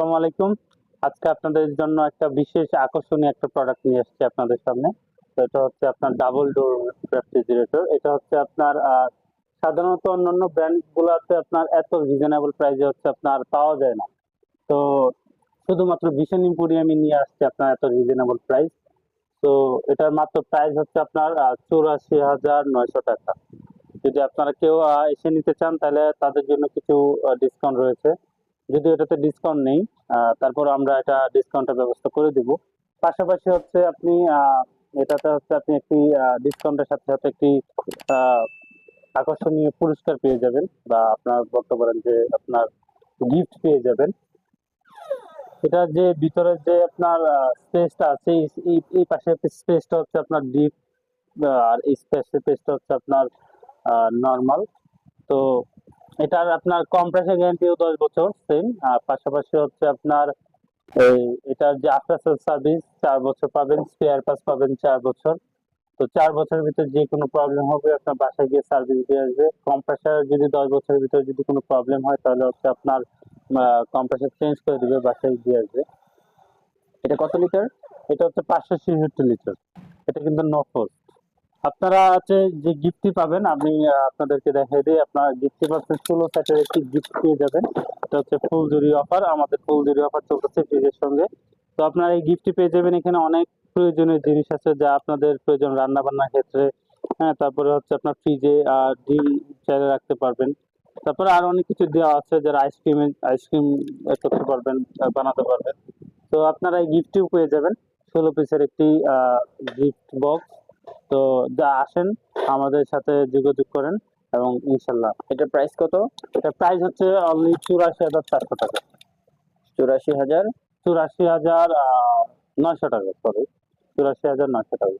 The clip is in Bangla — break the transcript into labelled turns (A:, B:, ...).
A: আসসালামু আলাইকুম। আজকে আপনাদের জন্য একটা বিশেষ আকর্ষণীয় একটা প্রোডাক্ট নিয়ে এসেছি আপনাদের সামনে। তো এটা হচ্ছে আপনার ডাবল ডোর রেফ্রিজারেটর এটা হচ্ছে আপনার সাধারণত অন্যান্য ব্র্যান্ডগুলোতে আপনার এত রিজনেবল প্রাইসে হচ্ছে আপনার পাওয়া যায় না। তো শুধুমাত্র ভীষণ ইম্পোরিয়ামই নিয়ে আসছে আপনার এত রিজনেবল প্রাইস তো এটার মাত্র প্রাইস হচ্ছে আপনার চৌরাশি হাজার নয়শো টাকা। যদি আপনারা কেউ এসে নিতে চান তাহলে তাদের জন্য কিছু ডিসকাউন্ট রয়েছে। যদি এটাতে ডিসকাউন্ট নেই তারপর আমরা এটা ডিসকাউন্টের ব্যবস্থা করে দিব। পাশাপাশি হচ্ছে আপনি এটাতে হচ্ছে আপনি একটি ডিসকাউন্টের সাথে সাথে একটি আকর্ষণীয় পুরস্কার পেয়ে যাবেন বা আপনার বলতে পারেন যে আপনার গিফট পেয়ে যাবেন। এটা যে ভিতরে যে আপনার স্পেসটা আছে, এই- পাশে স্পেসটা হচ্ছে আপনার ডিপ আর এই স্পেস স্পেসটা হচ্ছে আপনার নর্মাল তো এটার আপনার কম্প্রেসার গ্যারান্টিও দশ বছর সেম আর পাশাপাশি হচ্ছে আপনার এই এটার যে আফটার সার্ভিস চার বছর পাবেন স্পেয়ার পাস পাবেন চার বছর। তো চার বছরের ভিতরে যে কোনো প্রবলেম হবে, আপনার বাসায় গিয়ে সার্ভিস দিয়ে আসবে। কম্প্রেসার যদি দশ বছরের ভিতরে যদি কোনো প্রবলেম হয়, তাহলে হচ্ছে আপনার কম্প্রেসার চেঞ্জ করে দিবে, বাসায় দিয়ে আসবে। এটা কত লিটার এটা হচ্ছে পাঁচশো ছেষট্টি লিটার এটা কিন্তু নফস আপনারা আছে যে গিফটটি পাবেন, আমি আপনাদেরকে দেখাই দিই। আপনারা গিফটটি পাচ্ছেন, ষোলো সেটের একটি গিফট পেয়ে যাবেন। এটা হচ্ছে ফুলজুরি অফার আমাদের ফুলজুরি অফার চলতেছে ফ্রিজের সঙ্গে। তো আপনারা এই গিফটটি পেয়ে যাবেন, এখানে অনেক প্রয়োজনীয় জিনিস আছে যা আপনাদের প্রয়োজন রান্না বান্নার ক্ষেত্রে। হ্যাঁ তারপরে হচ্ছে আপনার ফ্রিজে ডিম চাইলে রাখতে পারবেন। তারপরে আর অনেক কিছু দেওয়া আছে যারা আইসক্রিম আইসক্রিম করতে পারবেন বানাতে পারবেন। তো আপনারা এই গিফটটিও পেয়ে যাবেন। ষোলো পিসের একটি গিফট বক্স তো যা আসেন, আমাদের সাথে যোগাযোগ করেন এবং ইনশাল্লাহ।
B: এটা প্রাইস কত?
A: এটা প্রাইস হচ্ছে অনলি চুরাশি হাজার চারশো টাকা।
B: চুরাশি হাজার
A: চুরাশি হাজার নয়শো টাকা সরি চুরাশি হাজার নয়শো টাকা।